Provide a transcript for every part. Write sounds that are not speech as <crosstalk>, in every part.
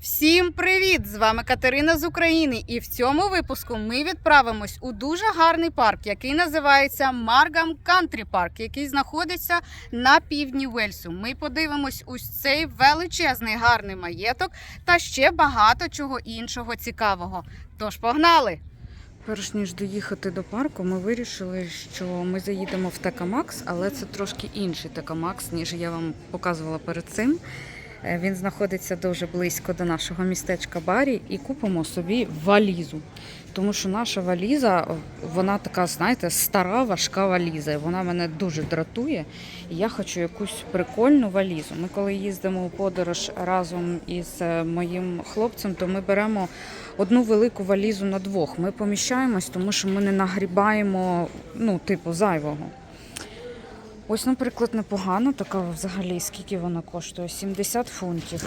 Всім привіт! З вами Катерина з України. І в цьому випуску ми відправимось у дуже гарний парк, який називається Маргам Кантрі Парк, який знаходиться на півдні Вельсу. Ми подивимось ось цей величезний гарний маєток та ще багато чого іншого цікавого. Тож погнали! Перш ніж доїхати до парку, ми вирішили, що ми заїдемо в Текамакс, але це трошки інший Текамакс, ніж я вам показувала перед цим. Е, Він знаходиться дуже близько до нашого містечка Барі і купимо собі валізу. Тому що наша валіза, вона така, знаєте, стара, важка валіза. І вона мене дуже дратує. І я хочу якусь прикольну валізу. Ми коли їздимо у подорож разом із е, моїм хлопцем, то ми беремо одну велику валізу на двох. Ми поміщаємось, тому що ми не нагрібаємо, ну, типу, зайвого. Ось, наприклад, непогано така взагалі, скільки вона коштує? 70 фунтів.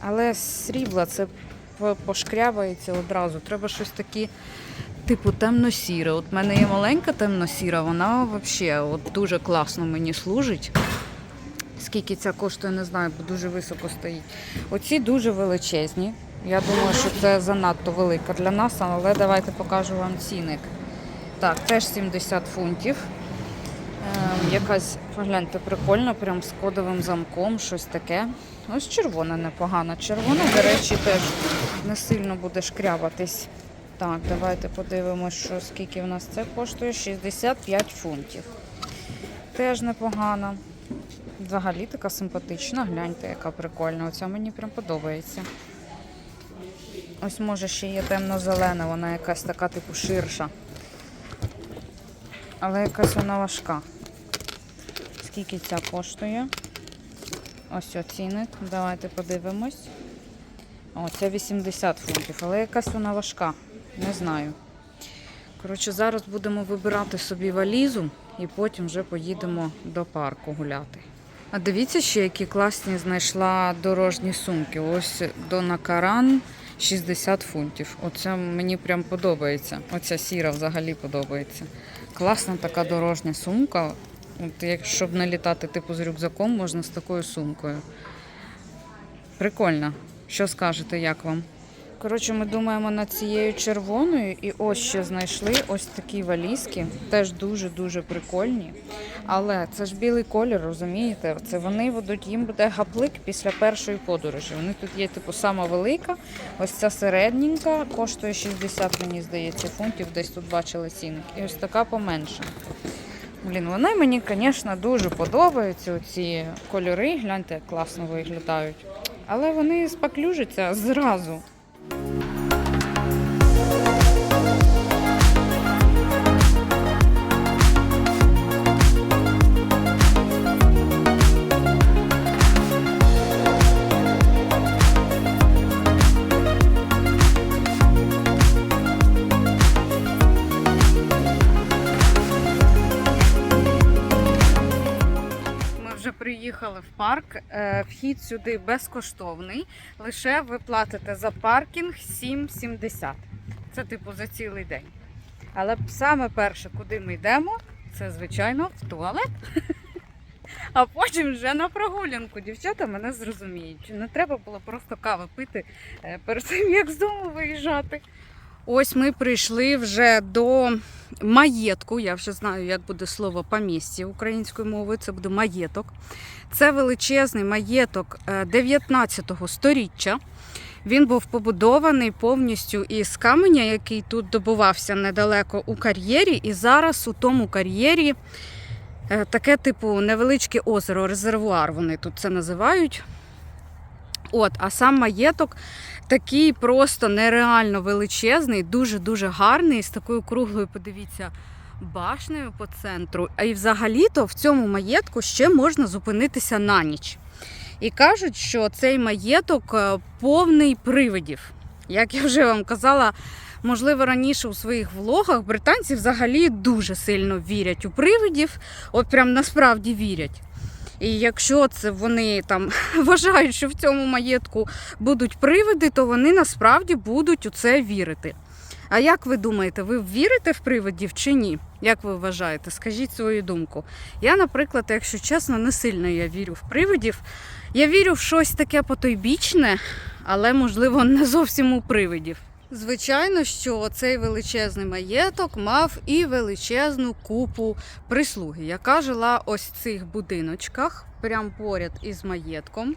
Але срібла це пошкрябається одразу. Треба щось таке, типу, темно-сіре. От в мене є маленька темно-сіра, вона взагалі от дуже класно мені служить. Скільки ця коштує, не знаю, бо дуже високо стоїть. Оці дуже величезні. Я думаю, що це занадто велика для нас, але давайте покажу вам цінник. Так, теж 70 фунтів. Е, якась, погляньте, прикольна, прям з кодовим замком, щось таке. Ось червона непогана. Червона, до речі, теж не сильно буде шкрябатись. Так, давайте подивимось, що скільки в нас це коштує. 65 фунтів. Теж непогана. Взагалі така симпатична. Гляньте, яка прикольна. Оця мені прям подобається. Ось може ще є темно-зелена, вона якась така, типу, ширша. Але якась вона важка. Скільки ця коштує? Ось оцінник. Давайте подивимось. О, це 80 фунтів, але якась вона важка. Не знаю. Коротше, зараз будемо вибирати собі валізу і потім вже поїдемо до парку гуляти. А дивіться ще, які класні знайшла дорожні сумки. Ось Дона Каран 60 фунтів. Оце мені прям подобається. Оця сіра взагалі подобається. Класна така дорожня сумка. От як, щоб не літати типу з рюкзаком, можна з такою сумкою. Прикольно. Що скажете, як вам? Коротше, ми думаємо над цією червоною, і ось ще знайшли ось такі валізки, теж дуже-дуже прикольні. Але це ж білий колір, розумієте? Це вони будуть, їм буде гаплик після першої подорожі. Вони тут є, типу, сама велика, ось ця середненька, коштує 60, мені здається, фунтів, десь тут бачили цінник. І ось така поменша. Блін, вони мені, звісно, дуже подобаються. Ці кольори, гляньте, як класно виглядають. Але вони спаклюжаться зразу. Парк. Е, Вхід сюди безкоштовний. Лише ви платите за паркінг 7,70. Це типу за цілий день. Але саме перше, куди ми йдемо, це звичайно в туалет. А потім вже на прогулянку. Дівчата мене зрозуміють. Не треба було просто кави пити е, перед тим, як з дому виїжджати. Ось ми прийшли вже до маєтку. Я вже знаю, як буде слово помістя українською мовою. Це буде маєток. Це величезний маєток е, 19 століття. Він був побудований повністю із каменя, який тут добувався недалеко у кар'єрі. І зараз у тому кар'єрі е, таке, типу, невеличке озеро, резервуар. Вони тут це називають. От, а сам маєток такий просто нереально величезний, дуже-дуже гарний, з такою круглою, подивіться, башнею по центру. А і взагалі-то в цьому маєтку ще можна зупинитися на ніч. І кажуть, що цей маєток е, повний привидів. Як я вже вам казала, можливо, раніше у своїх влогах британці взагалі дуже сильно вірять у привидів, от прям насправді вірять. І якщо це вони там <laughs> вважають, що в цьому маєтку будуть привиди, то вони насправді будуть у це вірити. А як ви думаєте, ви вірите в привидів чи ні? Як ви вважаєте? Скажіть свою думку. Я, наприклад, якщо чесно, не сильно я вірю в привидів. Я вірю в щось таке потойбічне, але можливо не зовсім у привидів. Звичайно, що цей величезний маєток мав і величезну купу прислуги, яка жила ось в цих будиночках, прямо поряд із маєтком.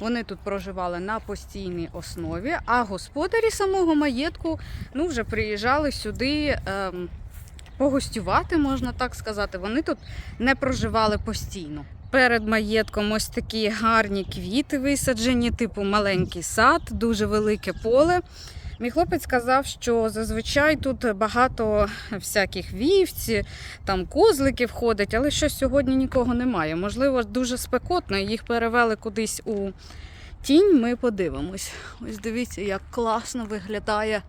Вони тут проживали на постійній основі, а господарі самого маєтку ну, вже приїжджали сюди ем, погостювати, можна так сказати. Вони тут не проживали постійно. Перед маєтком ось такі гарні квіти висаджені, типу маленький сад, дуже велике поле. Мій хлопець сказав, що зазвичай тут багато всяких вівці, там козликів ходить, але щось сьогодні нікого немає. Можливо, дуже спекотно, їх перевели кудись у тінь. Ми подивимось. Ось дивіться, як класно виглядає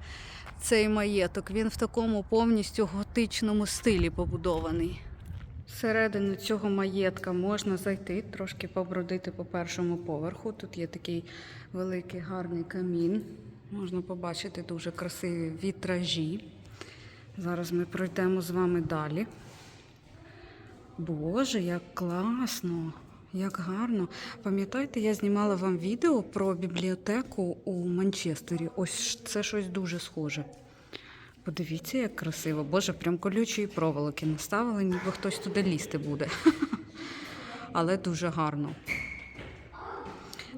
цей маєток. Він в такому повністю готичному стилі побудований. Всередину цього маєтка можна зайти, трошки побродити по першому поверху. Тут є такий великий гарний камін. Можна побачити дуже красиві вітражі. Зараз ми пройдемо з вами далі. Боже, як класно, як гарно. Пам'ятаєте, я знімала вам відео про бібліотеку у Манчестері. Ось це щось дуже схоже. Подивіться, як красиво. Боже, прям колючої проволоки наставили, ніби хтось туди лізти буде. <laughs> Але дуже гарно.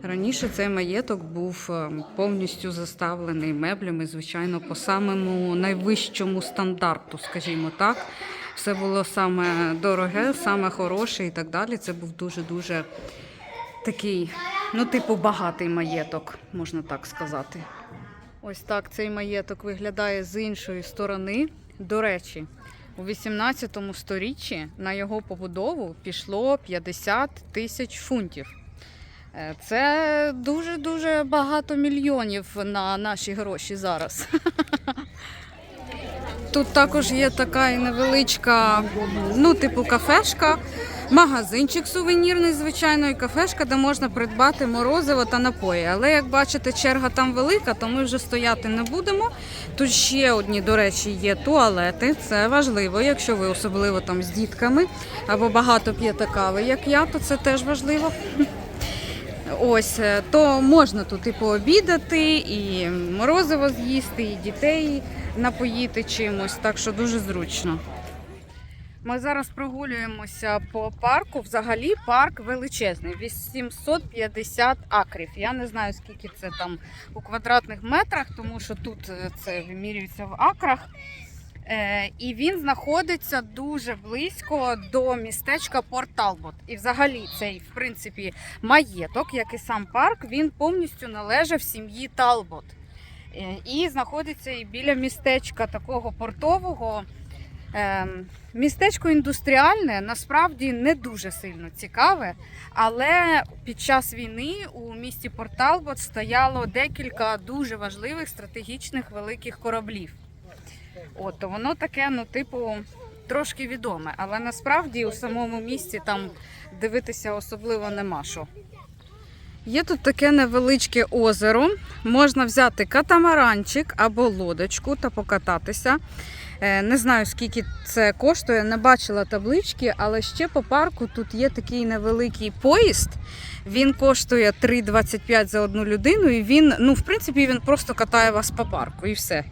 Раніше цей маєток був е, повністю заставлений меблями, звичайно, по самому найвищому стандарту, скажімо так. Все було саме дороге, саме хороше і так далі. Це був дуже-дуже такий, ну, типу, багатий маєток, можна так сказати. Ось так цей маєток виглядає з іншої сторони. До речі, у 18 сторіччі на його побудову пішло 50 тисяч фунтів. Це дуже-дуже багато мільйонів на наші гроші зараз. <laughs> Тут також є така невеличка, ну, типу кафешка, магазинчик сувенірний, звичайно, і кафешка, де можна придбати морозиво та напої. Але як бачите, черга там велика, то ми вже стояти не будемо. Тут ще одні, до речі, є туалети. Це важливо, якщо ви особливо там з дітками або багато п'єте кави, як я, то це теж важливо. <laughs> Ось, е, то можна тут і пообідати, і морозиво з'їсти, і дітей напоїти чимось, так що дуже зручно. Ми зараз прогулюємося по парку. Взагалі парк величезний, 850 акрів. Я не знаю, скільки це там у квадратних метрах, тому що тут е, це вимірюється в акрах. Е, і він знаходиться дуже близько до містечка Порт Талбот. І взагалі цей, в принципі, маєток, як і сам парк, він повністю належав сім'ї Талбот. Е, І знаходиться і біля містечка такого портового. Ем, Містечко індустріальне насправді не дуже сильно цікаве, але під час війни у місті Порт Талбот стояло декілька дуже важливих стратегічних великих кораблів. От, то воно таке, ну, типу, трошки відоме, але насправді у самому місті там дивитися особливо нема що. Є тут таке невеличке озеро. Можна взяти катамаранчик або лодочку та покататися. Е, Не знаю, скільки це коштує, не бачила таблички, але ще по парку тут є такий невеликий поїзд. Він коштує 3,25 за одну людину, і він, ну, в принципі, він просто катає вас по парку і все.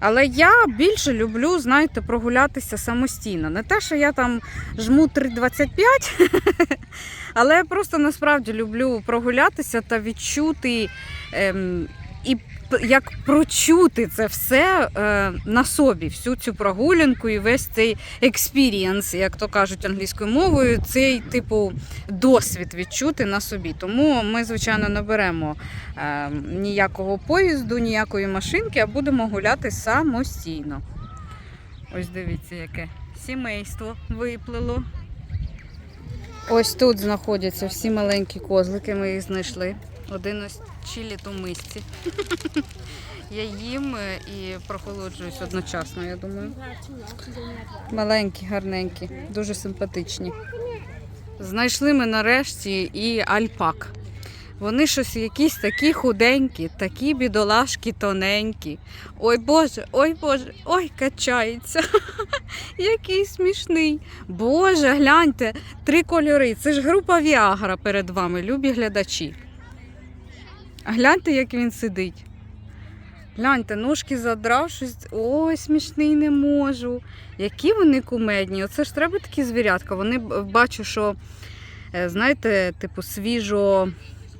Але я більше люблю, знаєте, прогулятися самостійно. Не те, що я там жму 3,25, <laughs> але я просто насправді люблю прогулятися та відчути ем, і як прочути це все е, на собі, всю цю прогулянку і весь цей експірієнс, як то кажуть англійською мовою, цей типу досвід відчути на собі. Тому ми, звичайно, не беремо е, ніякого поїзду, ніякої машинки, а будемо гуляти самостійно. Ось дивіться, яке сімейство виплило. Ось тут знаходяться всі маленькі козлики, ми їх знайшли. Один ось чиліт у мисці. Я їм е, і прохолоджуюсь одночасно, я думаю. Маленькі, гарненькі, дуже симпатичні. Знайшли ми нарешті і альпак. Вони щось якісь такі худенькі, такі бідолашки тоненькі. Ой Боже, ой Боже, ой, качається. <laughs> Який смішний. Боже, гляньте, три кольори. Це ж група Віагра перед вами, любі глядачі. Гляньте, як він сидить. Гляньте, ножки задрав щось. Ой, смішний не можу. Які вони кумедні. Оце ж треба такі звірятка. Вони бачу, що, е, знаєте, типу, свіжо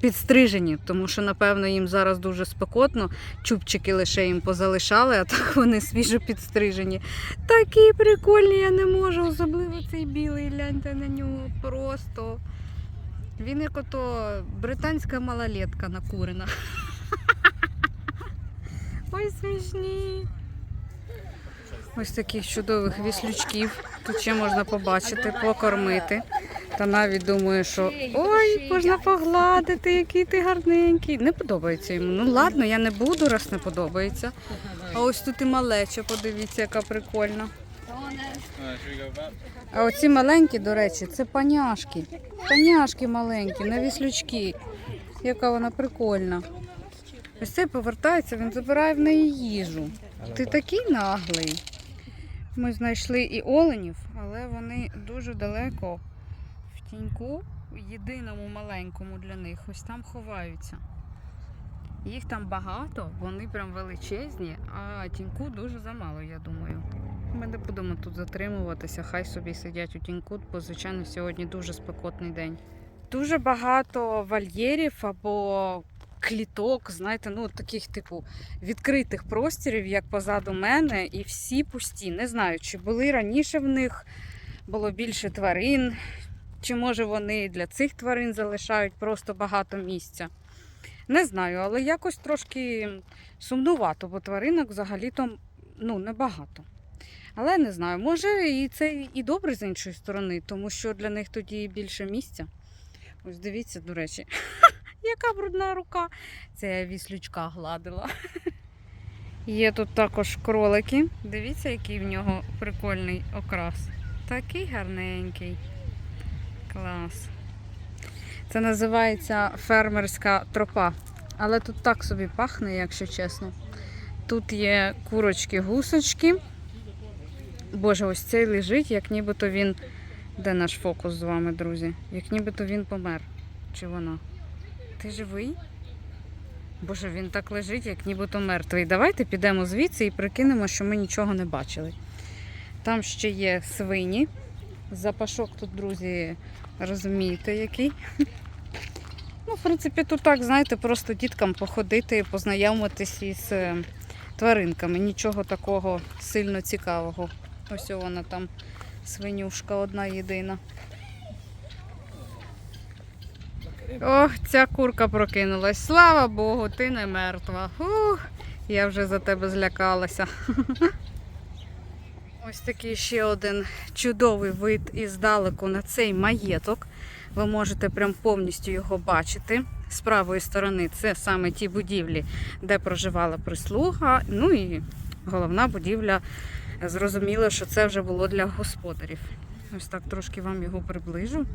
підстрижені, тому що, напевно, їм зараз дуже спекотно. Чубчики лише їм позалишали, а так вони свіжо підстрижені. Такі прикольні, я не можу. Особливо цей білий, гляньте на нього. Просто. Він як ото британська малолетка накурена. <laughs> Ой, смішні. Ось таких чудових віслючків. Тут ще можна побачити, покормити. Та навіть думаю, що ой, можна погладити, який ти гарненький. Не подобається йому. Ну ладно, я не буду, раз не подобається. А ось тут і малеча, подивіться, яка прикольна. А оці маленькі, до речі, це паняшки. Паняшки маленькі, на віслючки. Яка вона прикольна. Ось цей повертається, він забирає в неї їжу. Ти такий наглий. Ми знайшли і оленів, але вони дуже далеко в тіньку, єдиному маленькому для них, ось там ховаються. Їх там багато, вони прям величезні, а тіньку дуже замало, я думаю. Ми не будемо тут затримуватися, хай собі сидять у тіньку, бо, звичайно, сьогодні дуже спекотний день. Дуже багато вольєрів або кліток, знаєте, ну таких типу відкритих простірів, як позаду мене, і всі пусті. Не знаю, чи були раніше в них було більше тварин, чи може вони для цих тварин залишають просто багато місця. Не знаю, але якось трошки сумнувато, бо тваринок взагалі-то ну, небагато. Але не знаю, може і це і добре з іншої сторони, тому що для них тоді більше місця. Ось дивіться, до речі, <laughs> яка брудна рука. Це я віслючка гладила. <laughs> Є тут також кролики. Дивіться, який в нього прикольний окрас. Такий гарненький. Клас. Це називається фермерська тропа. Але тут так собі пахне, якщо чесно. Тут є курочки-гусочки. Боже, ось цей лежить, як нібито він. Де наш фокус з вами, друзі? Як нібито він помер. Чи вона? Ти живий? Боже, він так лежить, як нібито мертвий. Давайте підемо звідси і прикинемо, що ми нічого не бачили. Там ще є свині. Запашок тут, друзі, розумієте, який. Ну, в принципі, тут так, знаєте, просто діткам походити, познайомитись із е, тваринками. Нічого такого сильно цікавого. Ось вона там свинюшка одна єдина. Ох, ця курка прокинулась. Слава Богу, ти не мертва. Ух, я вже за тебе злякалася. <laughs> Ось такий ще один чудовий вид іздалеку на цей маєток. Ви можете прям повністю його бачити. З правої сторони це саме ті будівлі, де проживала прислуга. Ну і головна будівля. Зрозуміло, що це вже було для господарів. Ось так трошки вам його приближу.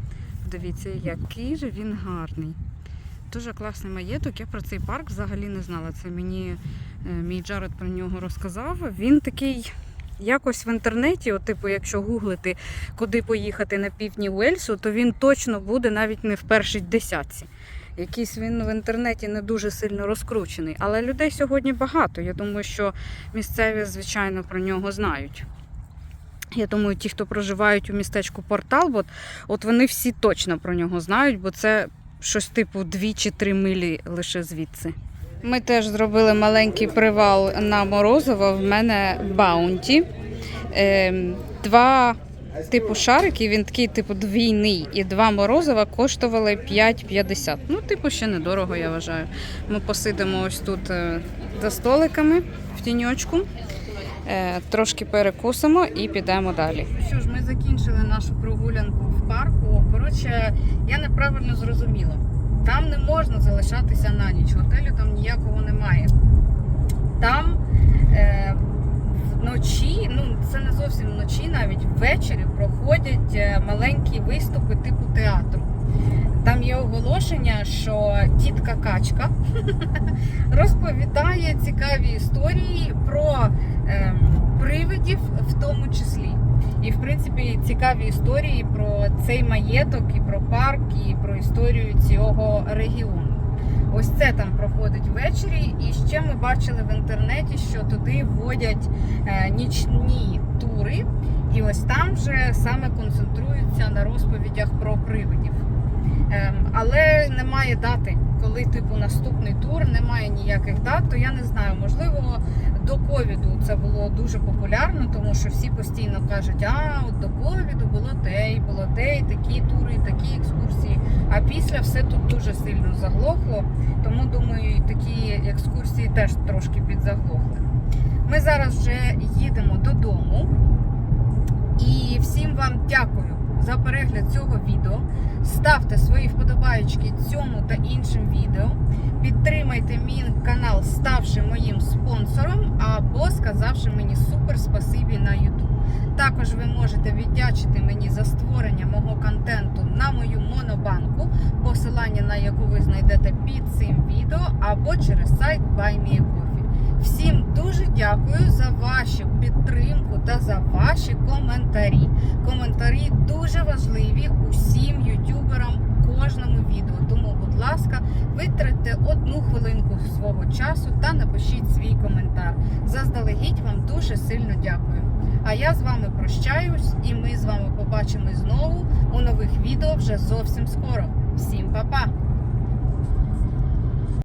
Дивіться, який же він гарний. Дуже класний маєток. Я про цей парк взагалі не знала. Це мені е, мій Джаред про нього розказав. Він такий. Якось в інтернеті, от, типу, якщо гуглити, куди поїхати на півдні Уельсу, то він точно буде навіть не в першій десятці. Якийсь він в інтернеті не дуже сильно розкручений. Але людей сьогодні багато. Я думаю, що місцеві, звичайно, про нього знають. Я думаю, ті, хто проживають у містечку Порт-Талбот, от вони всі точно про нього знають, бо це щось типу 2 чи 3 милі лише звідси. Ми теж зробили маленький привал на Морозово. В мене баунті. Ем, Два типу шарики, він такий, типу, двійний, і два морозива коштували 5,50. Ну, типу, ще недорого, я вважаю. Ми посидимо ось тут е, за столиками в тіньочку. Е, Трошки перекусимо і підемо далі. Що ж, ми закінчили нашу прогулянку в парку. Коротше, я неправильно зрозуміла. Там не можна залишатися на ніч. Готелю там ніякого немає. Там е, вночі, ну це не зовсім вночі, навіть ввечері проходять е, маленькі виступи типу театру, Там є оголошення, що тітка качка <laughs> розповідає цікаві історії про ем, привидів в тому числі. І, в принципі, цікаві історії про цей маєток, і про парк, і про історію цього регіону. Ось це там проходить ввечері. І ще ми бачили в інтернеті, що туди вводять е, нічні тури, і ось там вже саме концентруються на розповідях про привидів. Ем, але немає дати, коли типу наступний тур, немає ніяких дат, то я не знаю, можливо, до ковіду це було дуже популярно, тому що всі постійно кажуть, а от до ковіду було те, і було те, і такі тури, і такі екскурсії. А після все тут дуже сильно заглохло. Тому думаю, і такі екскурсії теж трошки підзаглохли. Ми зараз вже їдемо додому. І всім вам дякую за перегляд цього відео. Ставте свої вподобаєчки цьому та іншим відео. Підтримайте мій канал, ставши моїм спонсором або сказавши мені супер спасибі на YouTube. Також ви можете віддячити мені за створення мого контенту на мою монобанку, посилання на яку ви знайдете під цим відео або через сайт BuyMeACoffee. Всім дуже дякую за вашу підтримку та за ваші коментарі. Коментарі дуже важливі усім ютуберам кожному відео. Тому, будь ласка, витратьте одну хвилинку свого часу та напишіть свій коментар. Заздалегідь вам дуже сильно дякую. А я з вами прощаюсь, і ми з вами побачимось знову у нових відео вже зовсім скоро. Всім па-па!